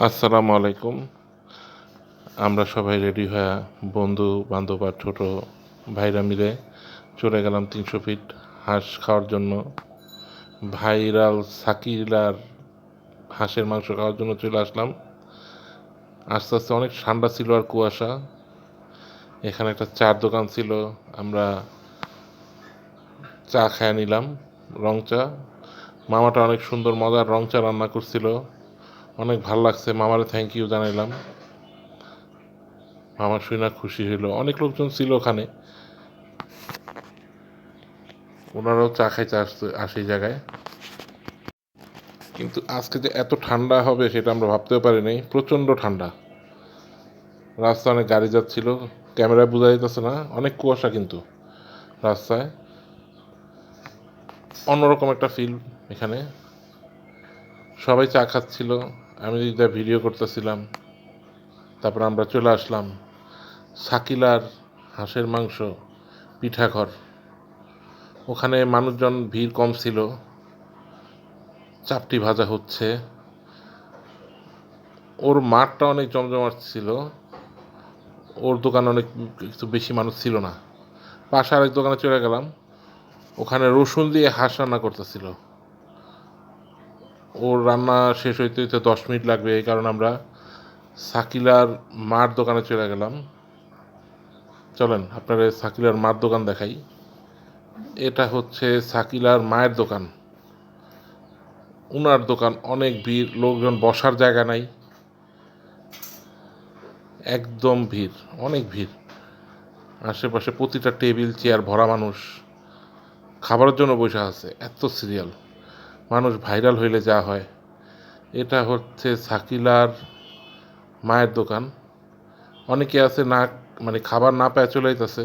আসসালামু আলাইকুম। আমরা সবাই রেডি হয়ে বন্ধু, বান্ধব আর ছোটো ভাইরা মিলে চলে গেলাম তিনশো ফিট হাঁস খাওয়ার জন্য। ভাইরাল সাকিলার হাঁসের মাংস খাওয়ার জন্য চলে আসলাম। আস্তে আস্তে অনেক ঠান্ডা ছিল আর কুয়াশা। এখানে একটা চার দোকান ছিল, আমরা চা খেয়ে নিলাম রং চা। মামাটা অনেক সুন্দর, মজার রং চা রান্না করছিল। অনেক ভালো লাগছে। মামারে থ্যাংক ইউ জানাইলাম। মামা শুই না খুশি হইল। অনেক লোকজন ছিল ওখানে। ওনারাও চা খাইতে আসতে আসে এই জায়গায়। কিন্তু আজকে যে এত ঠান্ডা হবে সেটা আমরা ভাবতেও পারিনি। প্রচণ্ড ঠান্ডা। রাস্তা অনেক গাড়ি যাচ্ছিল। ক্যামেরায় বোঝা যাইতেছে না। অনেক কুয়াশা কিন্তু রাস্তায়। অন্যরকম একটা ফিল এখানে। সবাই চা খাচ্ছিল, আমি যা ভিডিও করতেছিলাম। তারপর আমরা চলে আসলাম সাকিলার হাঁসের মাংস পিঠাঘর। ওখানে মানুষজন, ভিড় কম ছিল। চাপটি ভাজা হচ্ছে। ওর মাঠটা অনেক জমজমাট ছিল। ওর দোকানে অনেক কিছু বেশি মানুষ ছিল না। পাশে আরেক দোকানে চলে গেলাম। ওখানে রসুন দিয়ে হাঁস রান্না করতেছিল। ওর রান্না শেষ হইতে হইতে দশ মিনিট লাগবে, এই কারণে আমরা সাকিলার মার দোকানে চলে গেলাম। চলেন আপনারা সাকিলার মার দোকান দেখাই। এটা হচ্ছে সাকিলার মায়ের দোকান। উনার দোকান অনেক ভিড়, লোকজন বসার জায়গা নাই। একদম ভিড়, অনেক ভিড়। আশেপাশে প্রতিটা টেবিল, চেয়ার, ভরা মানুষ। খাবারের জন্য বসে আছে, এত সিরিয়াল। মানুষ ভাইরাল হইলে যা হয়। এটা হচ্ছে সাকিলার মায়ের দোকান। অনেকে আছে না মানে খাবার না পায় চলে যেতেছে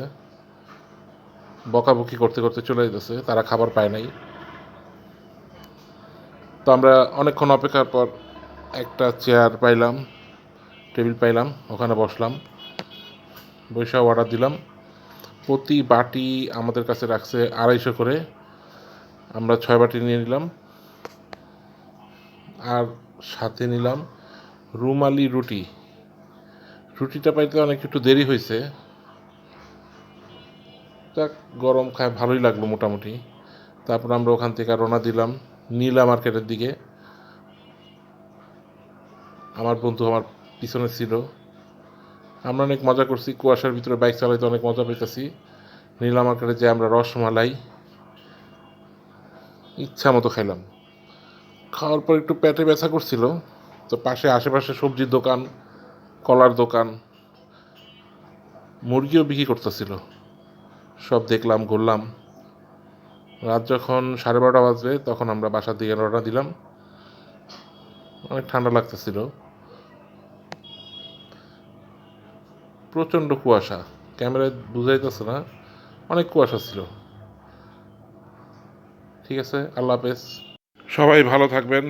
বকাবকি করতে করতে চলে যেতেছে তারা খাবার পায় নাই। তো আমরা অনেকক্ষণ অপেক্ষার পর একটা চেয়ার পাইলাম, টেবিল পাইলাম, ওখানে বসলাম। বৈশা অর্ডার দিলাম। প্রতি বাটি আমাদের কাছে রাখছে আড়াইশো করে। আমরা ছয় বাটি নিয়ে নিলাম। আর সাথে নিলাম রুমালি রুটি। রুটিটা পাইতে অনেক একটু দেরি হয়েছে যাক, গরম খায় ভালোই লাগল মোটামুটি। তারপর আমরা ওখান থেকে রওনা দিলাম নীলা মার্কেটের দিকে। আমার বন্ধু আমার পিছনে ছিল। আমরা অনেক মজা করছি, কুয়াশার ভিতরে বাইক চালাইতে অনেক মজা পেতেছি নীলা মার্কেটে যে আমরা রসমালাই ইচ্ছা মতো খাইলাম। খাওয়ার পর একটু পেটে ব্যথা করছিল। তো পাশে আশেপাশে সবজির দোকান, কলার দোকান, মুরগিও বিক্রি করতেছিল। সব দেখলাম, ঘুরলাম। রাত যখন সাড়ে বারোটা বাজবে, তখন আমরা বাসার দিকে রওনা দিলাম। অনেক ঠান্ডা লাগতেছিল। প্রচণ্ড কুয়াশা। ক্যামেরায় বুঝাইতেছে না, অনেক কুয়াশা ছিল। ঠিক আছে, আল্লাহ হাফেজ। সবাই ভালো থাকবেন।